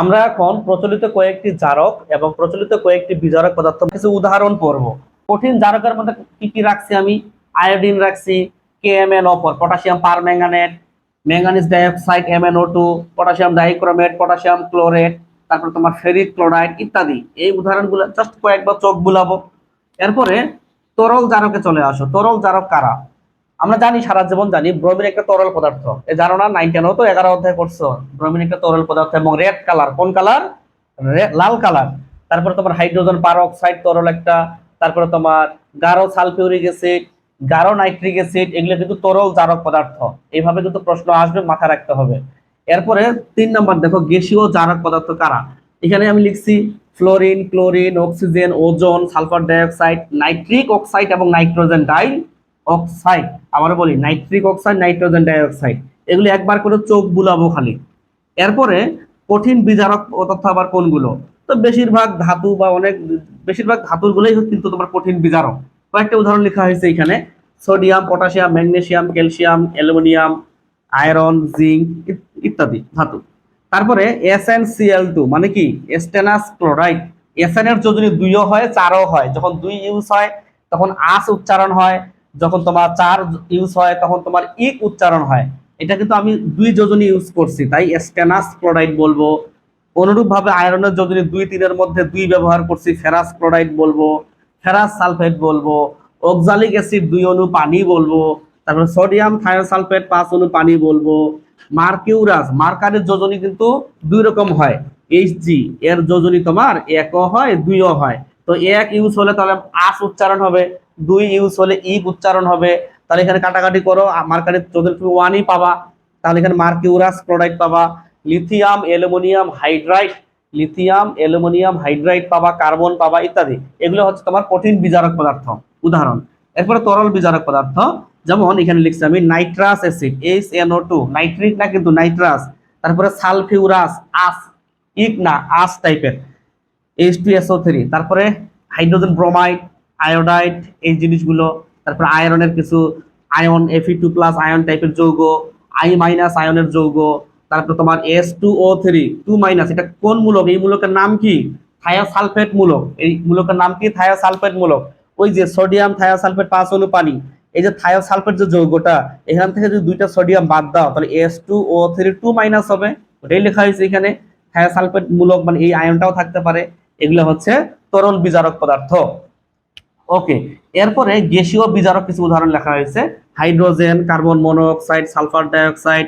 আমরা এখন প্রচলিত কয়েকটি জারক এবং প্রচলিত কয়েকটি বিজারক পদার্থ কিছু উদাহরণ পড়ব। কঠিন জারকের মধ্যে কি কি রাখছি আমি? আয়োডিন রাখছি কেএমএন অপর, potassium per permanganate manganese dioxide M N O two potassium dichromate, potassium chlorate, তারপর তোমার ফেরিক ক্লোরাইড ইত্যাদি। এই উদাহরণগুলো জাস্ট কয়েকবার চোখ বুলাবো। এরপরে তরল জারকে চলে আসো। তরল জারক কারা? আমরা জানি সারা জীবন জানি ব্রোমিন একটা তরল পদার্থ। এ জানো না নাইন টেনও তো এগারো অধ্যায় করছ। ব্রোমিন একটা তরল পদার্থ এবং রেড কালার। কোন কালার? লাল কালার। তারপরে তোমার হাইড্রোজেন, পারঅক্সাইড, তরল একটা। তারপরে তোমার গাঢ় সালফিউরিক অ্যাসিড, গাঢ় নাইট্রিক অ্যাসিড, এগুলো কিন্তু তরল জারক পদার্থ। এইভাবে কিন্তু প্রশ্ন আসবে, মাথায় রাখতে হবে। এরপরে তিন নম্বর, দেখো, গ্যাসীয় জারক পদার্থ কারা? এখানে আমি লিখছি, fluorine, chlorine, oxygen, ozone, sulphur dioxide, nitric oxide এবং নাইট্রোজেন ডাই অক্সাইড আবার বলি নাইট্রিক অক্সাইড নাইট্রোজেন ডাইঅক্সাইড এগুলি একবার করে চোখ বুলাবো খালি। এরপরে কঠিন বিজারক পদার্থ আবার কোনগুলো? তো বেশিরভাগ ধাতু বা অনেক, বেশিরভাগ ধাতুর গুলোই কিন্তু তোমার কঠিন বিজারক কয়েকটা উদাহরণ লেখা হয়েছে এখানে। Sodium, potassium magnesium calcium, aluminium, iron, zinc ইত্যাদি ধাতু। তারপরে এসএনসিএল টু মানে কি? স্টেনাস ক্লোরাইড। এসএন এর যদি দুইও হয়, চারও হয়। যখন দুই ইউজ হয়, তখন আস উচ্চারণ হয়। যখন তোমার চার ইউজ হয়, তখন তোমার ইক উচ্চারণ হয়। এটা কিন্তু আমি দুই যোজনী ইউজ করছি, তাই স্টেনাস ক্লোরাইড বলব। অনুরূপভাবে আয়রনের যোজনী দুই তিনের মধ্যে দুই ব্যবহার করছি ফেরাস ক্লোরাইড বলব ফেরাস সালফেট বলব অক্সালিক অ্যাসিড দুই অণু পানি বলব, তারপর সোডিয়াম থায়োসালফেট পাঁচ অণু পানি বলব মার্কিউরাস মার্কারের যোজনী কিন্তু দুই রকম হয় এইচজি এর যোজনী তোমার একও হয় দুইও হয়। তো এক ইউজ হলে তাহলে আস উচ্চারণ হবে। দুই ইউজ হলে ইক উচ্চারণ হবে। তাহলে এখানে কাটাকাটি করো মার্কারের যোজনী তুমি ওয়ানই পাবা। তাহলে এখানে মার্কিউরাস ক্লোরাইড পাবা। Lithium aluminium hydride lithium aluminium hydride পাবা কার্বন পাবা, ইত্যাদি। এগুলো হচ্ছে তোমার কঠিন বিজারক পদার্থ। উদাহরণ, এরপরে তরল বিজারক পদার্থ। যেমন এখানে লিখছি আমি nitrous acid H NO two nitric না কিন্তু নাইট্রাস তারপরে সালফিউরাস আস ইক না আস টাইপের H two S O three তারপরে হাইড্রোজেন ব্রোমাইড আয়োডাইড এই জিনিসগুলো, তারপর আয়রনের কিছু আয়ন এফি টু প্লাস আয়ন টাইপের যৌগ আই মাইনাস আয়নের যৌগ, তারপর তোমার S two O three two minus এটা কোন মূলক? এই মূলকের নাম কি? থায়োসালফেট মূলক। এই মূলকের নাম কি? থায়োসালফেট মূলক। ওই যে সোডিয়াম থায়োসালফেট পাঁচ অণু পানি এই যে থায়োসালফেট যে যৌগটা, এখান থেকে যদি দুইটা সোডিয়াম বাদ দাও, তাহলে S two O three two minus হবে। ওটাই লেখা হয়েছে এখানে। থায়োসালফেট মূলক মানে এই আয়নটাও থাকতে পারে। এগুলো হচ্ছে তরল বিজারক পদার্থ। ওকে এরপরে গ্যাসীয় বিজারক কিছু উদাহরণ লেখা হয়েছে। Hydrogen, carbon monoxide sulphur dioxide,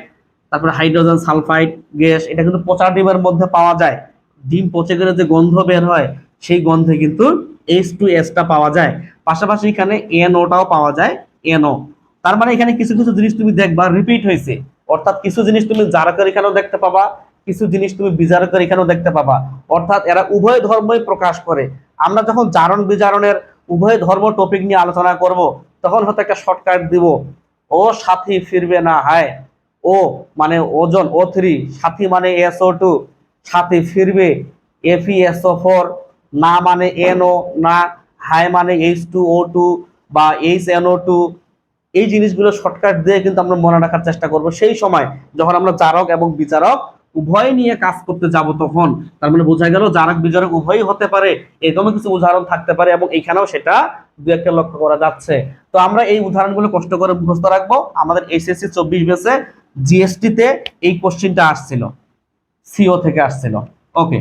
তারপরে হাইড্রোজেন সালফাইড, গ্যাস, এটা কিন্তু পচা ডিমের মধ্যে পাওয়া যায়। ডিম পচে গেলে যে গন্ধ বের হয়, সেই গন্ধে কিন্তু এইচ টু এসটা পাওয়া যায়। পাশাপাশি এখানে এনওটাও পাওয়া যায় এনও তার মানে এখানে কিছু কিছু জিনিস তুমি দেখবা রিপিট হয়েছে। অর্থাৎ কিছু জিনিস তুমি জারকের এখানেও দেখতে পাবা, কিছু জিনিস তুমি বিজারকের এখানেও দেখতে পাবা। অর্থাৎ এরা উভয় ধর্মই প্রকাশ করে। আমরা যখন জারণ বিজারণের উভয় ধর্ম টপিক নিয়ে আলোচনা করব, তখন হয়তো একটা শর্টকাট দিব। ও সাথী ফিরবে না, হায়। ও মানে ওজন, ও থ্রি, সাথী মানে এসও টু সাথী ফিরবে এফি এসও ফোর না মানে এনও, না হাই মানে এইচ টু ও টু বা এইচ এনও টু এই জিনিসগুলো শর্টকাট দিয়ে কিন্তু আমরা মনে রাখার চেষ্টা করব। সেই সময় যখন আমরা চারক এবং বিচারক উভয় নিয়ে কাজ করতে যাব তখন, তার মানে বোঝা গেল জারক বিজারক উভয়ই হতে পারে এরকম কিছু উদাহরণ থাকতে পারে এবং এখানেও সেটা দু একটা লক্ষ্য করা যাচ্ছে। তো আমরা এই উদাহরণগুলো কষ্ট করে মুখস্থ রাখব। আমাদের এসএসসি চব্বিশ বেসে জিএসটিতে এই কোশ্চিনটা আসছিল সিও থেকে আসছিল। ওকে